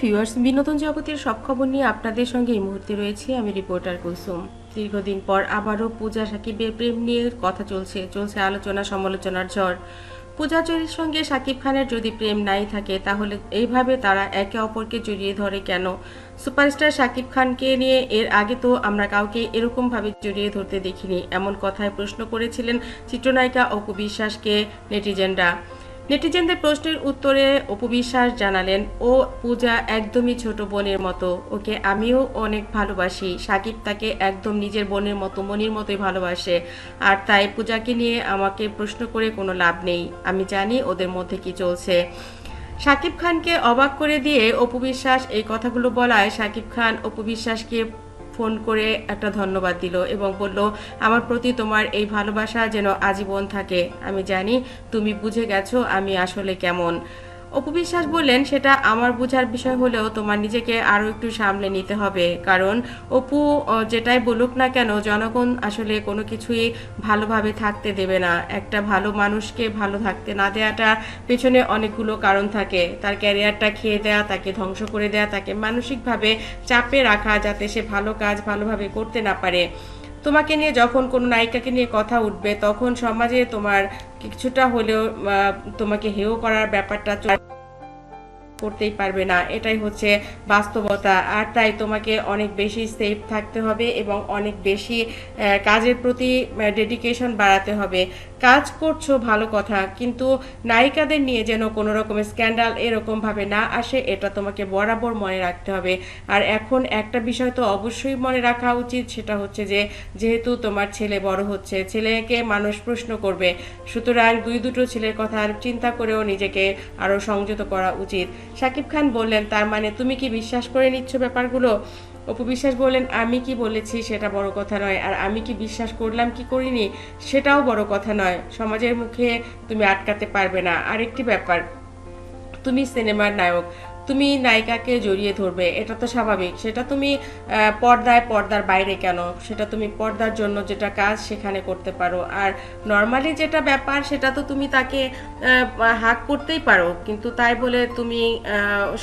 Viewers, বিনোদন জগতের সব খবর নিয়ে আপনাদের সঙ্গে এই মুহূর্তে রয়েছে আমি রিপোর্টার কুসুম দীর্ঘদিন পর আবারও পূজা সাকিবের প্রেম নিয়ে কথা চলছে চলছে আলোচনা সমালোচনার ঝড়। পূজা চরির সঙ্গে সাকিব খানের যদি প্রেম নাই থাকে, তাহলে এইভাবে তারা একে অপরকে জড়িয়ে ধরে কেন? সুপারস্টার সাকিব খানকে নিয়ে এর আগে তো আমরা কাউকে এরকমভাবে জড়িয়ে ধরতে দেখিনি, এমন কথায় প্রশ্ন করেছিলেন চিত্রনায়িকা অপু বিশ্বাসকে নেটিজেনরা। নেটিজেনদের প্রশ্নের উত্তরে অপু বিশ্বাস জানালেন, ও পূজা একদমই ছোট বোনের মতো। ওকে আমিও অনেক ভালোবাসি। সাকিব তাকে একদম নিজের বোনের মতো, মনির মতোই ভালোবাসে। আর তাই পূজাকে নিয়ে আমাকে প্রশ্ন করে কোনো লাভ নেই। আমি জানি ওদের মধ্যে কি চলছে। সাকিব খানকে অবাক করে দিয়ে অপু বিশ্বাস এই কথাগুলো বলায়, সাকিব খান অপু বিশ্বাসকে ফোন করে একটা ধন্যবাদ দিল এবং বলল, আমার প্রতি তোমার এই ভালোবাসা যেন আজীবন থাকে। আমি জানি তুমি বুঝে গেছো আমি আসলে কেমন। অপু বিশ্বাস বললেন, সেটা আমার বোঝার বিষয় হলেও তোমার নিজেকে আরও একটু সামলে নিতে হবে। কারণ অপু যেটাই বলুক না কেন, জনগণ আসলে কোনো কিছুই ভালোভাবে থাকতে দেবে না। একটা ভালো মানুষকে ভালো থাকতে না দেওয়াটা পেছনে অনেকগুলো কারণ থাকে। তার ক্যারিয়ারটা খেয়ে দেয়া, তাকে ধ্বংস করে দেয়া, তাকে মানসিকভাবে চাপে রাখা যাতে সে ভালো কাজ ভালোভাবে করতে না পারে। তোমাকে নিয়ে যখন কোনো নায়িকাকে নিয়ে কথা উঠবে, তখন সমাজে তোমার কিছুটা হলেও তোমাকে হেয় করার ব্যাপারটা করতেই পারবে না। এটাই হচ্ছে বাস্তবতা। আর তাই তোমাকে অনেক বেশি সেফ থাকতে হবে এবং অনেক বেশি কাজের প্রতি ডেডিকেশন বাড়াতে হবে। কাজ করছ ভালো কথা, কিন্তু নায়িকাদের নিয়ে যেন কোনো রকমের স্ক্যান্ডাল এরকম ভাবে না আসে, এটা তোমাকে বরাবর মনে রাখতে হবে। আর এখন একটা বিষয় তো অবশ্যই মনে রাখা উচিত, সেটা হচ্ছে যে, যেহেতু তোমার ছেলে বড় হচ্ছে, ছেলেকে মানুষ প্রশ্ন করবে। সুতরাং দুই দুটো ছেলের কথা চিন্তা করেও নিজেকে আরও সংযত করা উচিত। শাকিব খান বললেন, তার মানে তুমি কি বিশ্বাস করে নিচ্ছ ব্যাপারগুলো? অপু বিশ্বাস বললেন, আমি কি বলেছি সেটা বড় কথা নয়, আর আমি কি বিশ্বাস করলাম কি করিনি সেটাও বড় কথা নয়। সমাজের মুখে তুমি আটকাতে পারবে না। আরেকটি ব্যাপার, তুমি সিনেমার নায়ক তুমি নায়িকাকে জড়িয়ে ধরবে, এটা তো স্বাভাবিক। সেটা তুমি পর্দায়, পর্দার বাইরে কেন? সেটা তুমি পর্দার জন্য যেটা কাজ সেখানে করতে পারো। আর নর্মালি যেটা ব্যাপার, সেটা তো তুমি তাকে হাক করতেই পারো। কিন্তু তাই বলে তুমি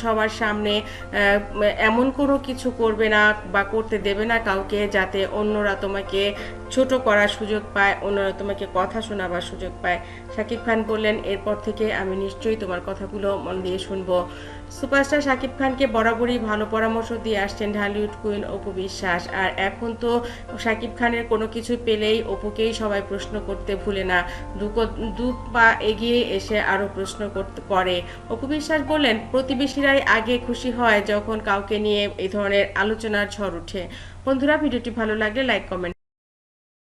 সবার সামনে এমন কোনো কিছু করবে না বা করতে দেবে না কাউকে যাতে অন্যরা তোমাকে ছোট করার সুযোগ পায়, অন্যরা তোমাকে কথা শোনাবার সুযোগ পায়। শাকিব খান বললেন, এরপর থেকে আমি নিশ্চয়ই তোমার কথাগুলো মন দিয়ে শুনব। সুপারস্টার শাকিব খানকে বরাবরই ভালো পরামর্শ দিয়ে আসছেন ঢালিউড কুইন অপু বিশ্বাস। আর এখন তো শাকিব খানের কোনো কিছু পেলেই অপুকেই সবাই প্রশ্ন করতে ভুলে না। দু পা এগিয়ে এসে আরও প্রশ্ন করতে করে অপু বিশ্বাস বললেন, প্রতিবেশীরাই আগে খুশি হয় যখন কাউকে নিয়ে এই ধরনের আলোচনার ঝড় ওঠে বন্ধুরা, ভিডিওটি ভালো লাগলে লাইক, কমেন্ট